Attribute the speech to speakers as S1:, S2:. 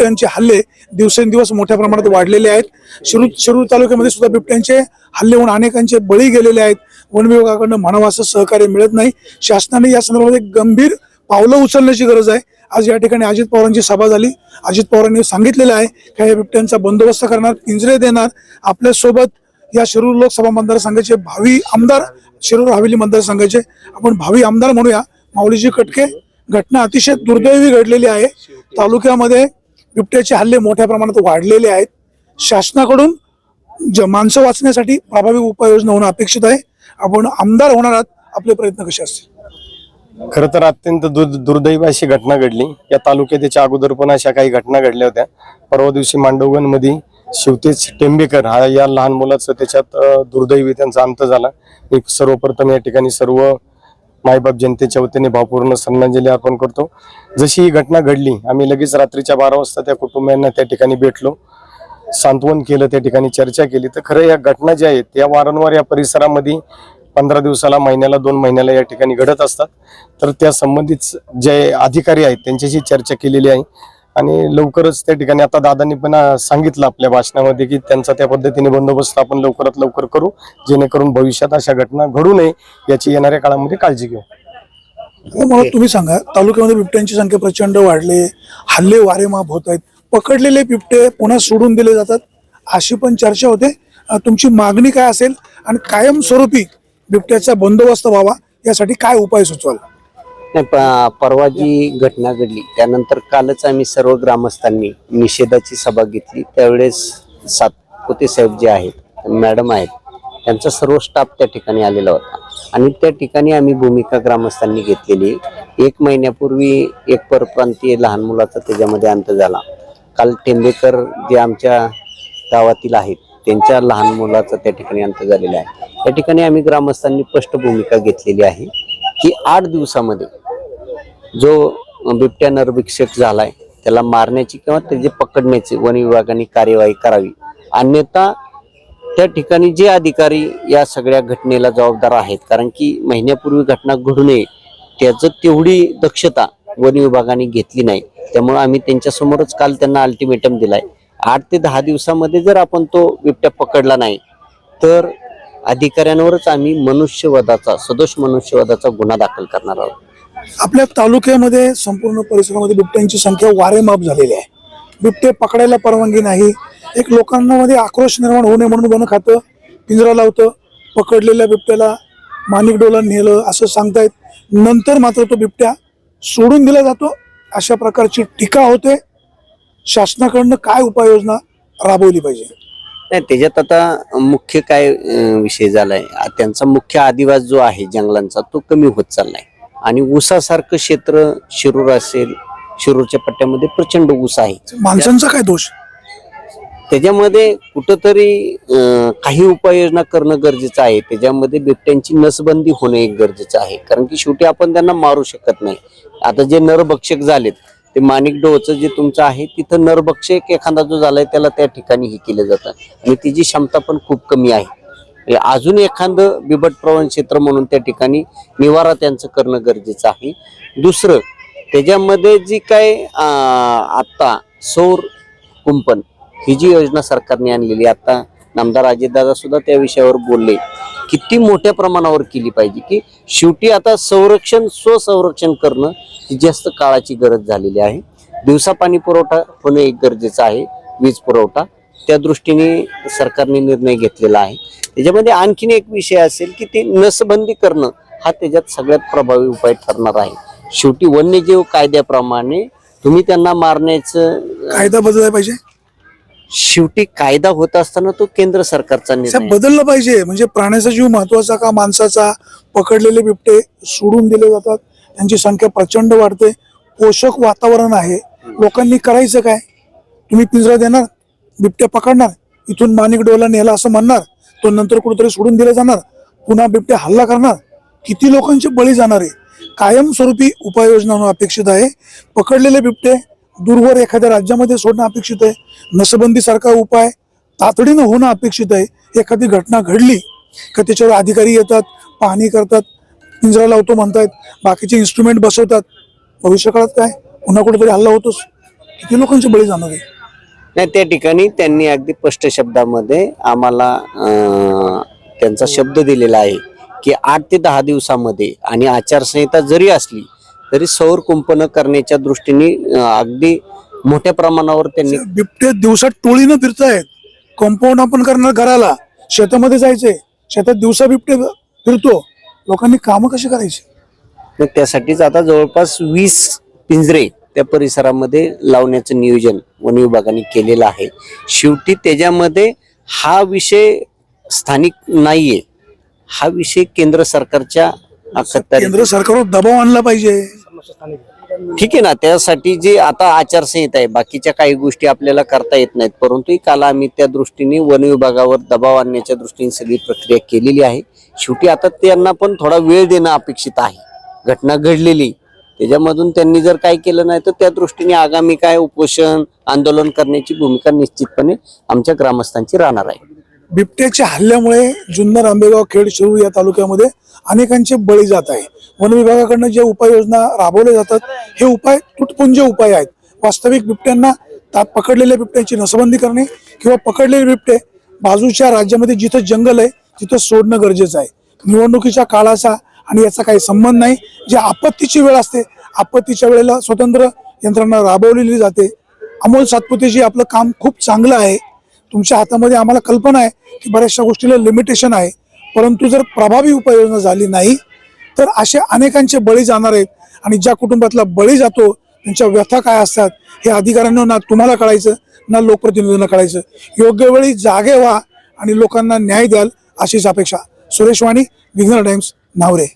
S1: बिबट्यांचे हल्ले दिवसेंदिवस मोठ्या प्रमाणात वाढलेले आहेत. शिरूर शिरूर तालुक्यामध्ये सुद्धा बिबट्यांचे हल्ले होऊन अनेकांचे बळी गेलेले आहेत. वन विभागाकडनं म्हणावं असं सहकार्य मिळत नाही. शासनाने या संदर्भामध्ये गंभीर पावलं उचलण्याची गरज आहे. आज या ठिकाणी अजित पवारांची सभा झाली. अजित पवारांनी सांगितलेलं आहे की या बिबट्यांचा बंदोबस्त करणार पिंजरे देणार. आपल्यासोबत या शिरूर लोकसभा मतदारसंघाचे भावी आमदार शिरूर हवेली मतदारसंघाचे आपण भावी आमदार म्हणूया माऊलीजी कटके. घटना अतिशय दुर्दैवी घडलेली आहे. तालुक्यामध्ये बिबट्याचे हल्ले मोठ्या प्रमाणात वाढलेले आहेत. शासनाकडून ज माणसं वाचण्यासाठी प्रभावी उपाययोजना होणं अपेक्षित आहे. आपण आमदार होणार आहात आपले प्रयत्न कसे असतील?
S2: खर तर अत्यंत दुर् दुर्दैवी अशी घटना घडली. या तालुक्यात त्याच्या अगोदर पण अशा काही घटना घडल्या होत्या. परवा दिवशी मांडवगणमध्ये शिवतेज टेंबेकर हा या लहान मुलाचं त्याच्यात दुर्दैवी त्यांचा अंत झाला. मी सर्वप्रथम या ठिकाणी सर्व मायबाप जनतेच्या वतीने भावपूर्ण श्रद्धांजली अर्पण करतो. जशी ही घटना घडली आम्ही लगेच रात्रीच्या बारा वाजता त्या कुटुंबियांना त्या ठिकाणी भेटलो. सांत्वन केलं त्या ठिकाणी चर्चा केली. तर खरं या घटना ज्या आहेत या वारंवार या परिसरामध्ये पंधरा दिवसाला महिन्याला दोन महिन्याला या ठिकाणी घडत असतात. तर त्या संबंधित जे अधिकारी आहेत त्यांच्याशी चर्चा केलेली आहे. आणि लवकरच त्या ठिकाणी आता दादांनी पण सांगितलं आपल्या भाषणामध्ये की त्यांचा त्या पद्धतीने बंदोबस्त आपण लवकरात लवकर करू जेणेकरून भविष्यात अशा घटना घडू नये याची येणाऱ्या काळामध्ये काळजी घेऊ.
S1: हो, मला तुम्ही सांगा तालुक्यामध्ये बिबट्यांची संख्या प्रचंड वाढले हल्ले वारेमाप होत आहेत पकडलेले बिबटे पुन्हा सोडून दिले जातात अशी पण चर्चा होते. तुमची मागणी काय असेल आणि कायमस्वरूपी बिबट्याचा बंदोबस्त व्हावा यासाठी काय उपाय सुचवाल?
S3: नाही प- परवा जी घटना घडली त्यानंतर कालच आम्ही सर्व ग्रामस्थांनी निषेधाची सभा घेतली. त्यावेळेस सातपुते साहेब जे आहेत मॅडम आहेत त्यांचा सर्व स्टाफ त्या ठिकाणी आलेला होता. आणि त्या ठिकाणी आम्ही भूमिका ग्रामस्थांनी घेतलेली. एक महिन्यापूर्वी एक परप्रांतीय लहान मुलाचा त्याच्यामध्ये अंत झाला. काल टेंबेकर जे आमच्या गावातील आहेत त्यांच्या लहान मुलाचा त्या ठिकाणी अंत झालेला आहे. त्या ठिकाणी आम्ही ग्रामस्थांनी स्पष्ट भूमिका घेतलेली आहे की आठ दिवसामध्ये जो बिबट्या नरभिक्षक झालाय त्याला मारण्याची किंवा त्याचे पकडण्याची वन विभागाने कार्यवाही करावी. अन्यथा त्या ठिकाणी जे अधिकारी या सगळ्या घटनेला जबाबदार आहेत कारण की महिन्यापूर्वी घटना घडू नये त्याचं तेवढी दक्षता वन विभागाने घेतली नाही. त्यामुळे आम्ही त्यांच्यासमोरच काल त्यांना अल्टिमेटम दिलाय. आठ ते दहा दिवसामध्ये जर आपण तो बिबट्या पकडला नाही तर अधिकाऱ्यांवरच आम्ही मनुष्यवधाचा सदोष मनुष्यवधाचा गुन्हा दाखल करणार आहोत.
S1: आपल्या तालुक्यामध्ये संपूर्ण परिसरामध्ये बिबट्यांची संख्या वारेमाप झालेली आहे. बिबटे पकडायला परवानगी नाही. एक लोकांमध्ये आक्रोश निर्माण होऊ नये म्हणून वन खातं पिंजरा लावतं पकडलेल्या बिबट्याला माणिक डोला नेलं असं सांगतायत. नंतर मात्र तो बिबट्या सोडून दिला जातो. अशा प्रकारची टीका होते. शासनाकडनं काय उपाययोजना राबवली पाहिजे?
S3: नाही त्याच्यात आता मुख्य काय विषय झालाय? त्यांचा मुख्य आदिवास जो आहे जंगलांचा तो कमी होत चाललाय. आणि ऊसासारखं क्षेत्र शिरूर असेल शिरूरच्या पट्ट्यामध्ये प्रचंड ऊस आहे.
S1: माणसांचा काय दोष?
S3: त्याच्यामध्ये कुठंतरी काही उपाययोजना करणं गरजेचं आहे. त्याच्यामध्ये बिबट्यांची नसबंदी होणे एक गरजेचं आहे. कारण की शेवटी आपण त्यांना मारू शकत नाही. आता जे नरभक्षक झालेत ते माणिक डोळचं जे तुमचं आहे तिथं नरभक्षक एखादा जो झालाय त्याला त्या ठिकाणी हे केलं जातं. आणि तिची क्षमता पण खूप कमी आहे. अजून एखादं बिबट प्रवण क्षेत्र म्हणून त्या ठिकाणी निवारा त्यांचं करणं गरजेचं आहे. दुसरं त्याच्यामध्ये जी काय आत्ता सौर कुंपण ही जी योजना सरकारने आणलेली आत्ता आता नामदार अजितदादा सुद्धा त्या विषयावर बोलले किती मोठ्या प्रमाणावर केली पाहिजे की शेवटी आता संरक्षण स्वसंरक्षण करणं ही जास्त काळाची गरज झालेली आहे. दिवसा पाणी पुरवठा होणं एक गरजेचं आहे वीज पुरवठा. त्या दृष्टीने सरकारने निर्णय घेतलेला आहे. त्याच्यामध्ये आणखीन एक विषय असेल की ते नसबंदी करणं हा त्याच्यात सगळ्यात प्रभावी उपाय ठरणार आहे. शेवटी वन्यजीव कायद्याप्रमाणे तुम्ही त्यांना मारण्याचं
S1: कायदा बदलायला पाहिजे?
S3: शेवटी कायदा होत असताना तो केंद्र सरकारचा निर्णय.
S1: बदललं पाहिजे. म्हणजे प्राण्याचा जीव महत्त्वाचा का? माणसाचा पकडलेले बिबटे सोडून दिले जातात. त्यांची संख्या प्रचंड वाढते. पोषक वातावरण आहे. लोकांनी करायचं काय? तुम्ही पिंजरा देणार? बिबट्या पकडणार इथून माणिक डोला नेला असं म्हणणार तो नंतर कुठेतरी सोडून दिला जाणार पुन्हा बिबट्या हल्ला करणार. किती लोकांचे बळी जाणार आहे? कायमस्वरूपी उपाययोजना होणं अपेक्षित आहे. पकडलेले बिबटे दूरवर एखाद्या राज्यामध्ये सोडणं अपेक्षित आहे. नसबंदीसारखा उपाय तातडीनं होणं अपेक्षित आहे. एखादी घटना घडली का त्याच्यावर अधिकारी येतात पाहणी करतात पिंजरा लावतो म्हणतायत बाकीचे इन्स्ट्रुमेंट बसवतात. भविष्यकाळात काय? पुन्हा कुठेतरी हल्ला होतोच. किती लोकांचे बळी जाणार आहे?
S3: नाही त्या ठिकाणी त्यांनी अगदी स्पष्ट शब्दामध्ये आम्हाला त्यांचा शब्द दिलेला आहे की आठ ते दहा दिवसामध्ये आणि आचारसंहिता जरी असली तरी सौर कुंपण करण्याच्या दृष्टीने अगदी मोठ्या प्रमाणावर त्यांनी
S1: बिबटे दिवसात टोळीनं फिरतायत. कंपाऊंड आपण करणार घराला. शेतामध्ये जायचंय. शेतात दिवसा बिबटे फिरतो. लोकांनी कामं कशी करायची?
S3: त्यासाठीच आता जवळपास वीस पिंजरे त्या परिसरामध्ये लावण्याचं नियोजन वन विभागाने केलेलं आहे. शेवटी त्याच्यामध्ये हा विषय स्थानिक नाहीये. हा विषय केंद्र सरकारच्या
S1: केंद्र सरकारवर दबाव आणला पाहिजे.
S3: ठीक आहे ना त्यासाठी जे आता आचारसंहिता आहे बाकीच्या काही गोष्टी आपल्याला करता येत नाहीत परंतु काल आम्ही त्या दृष्टीने वन विभागावर दबाव आणण्याच्या दृष्टीने सगळी प्रक्रिया केलेली आहे. शेवटी आता त्यांना पण थोडा वेळ देणं अपेक्षित आहे. घटना घडलेली त्याच्यामधून त्यांनी जर काही केलं नाही तर त्या दृष्टीने आगामी काय उपोषण आंदोलन करण्याची भूमिका निश्चितपणे आमच्या ग्रामस्थांची राहणार आहे.
S1: बिबट्याच्या हल्ल्यामुळे जुन्नर आंबेगाव खेड शिरूर या तालुक्यामध्ये अनेकांचे बळी जात आहे. वन विभागाकडनं ज्या उपाययोजना राबवल्या जातात हे उपाय तुटपुंज उपाय आहेत. वास्तविक बिबट्यांना ता- पकडलेल्या बिबट्यांची नसबंदी करणे किंवा पकडलेले बिबटे बाजूच्या राज्यामध्ये जिथं जंगल आहे तिथं सोडणं गरजेचं आहे. निवडणुकीच्या काळाचा आणि याचा काही संबंध नाही. जे आपत्तीची वेळ असते आपत्तीच्या वेळेला स्वतंत्र यंत्रणा राबवलेली जाते. अमोल सातपुतेजी आपलं काम खूप चांगलं आहे. तुमच्या हातामध्ये आम्हाला कल्पना आहे की बऱ्याचशा गोष्टीला लिमिटेशन आहे. परंतु जर प्रभावी उपाययोजना झाली नाही तर असे अनेकांचे बळी जाणार आहेत. आणि ज्या कुटुंबातला बळी जातो त्यांच्या व्यथा काय असतात हे अधिकाऱ्यांना ना तुम्हाला कळायचं ना लोकप्रतिनिधींना कळायचं. योग्य वेळी जागे व्हा आणि लोकांना न्याय द्याल अशीच अपेक्षा. सुरेश वाणी विघ्नर टाइम्स नावरे.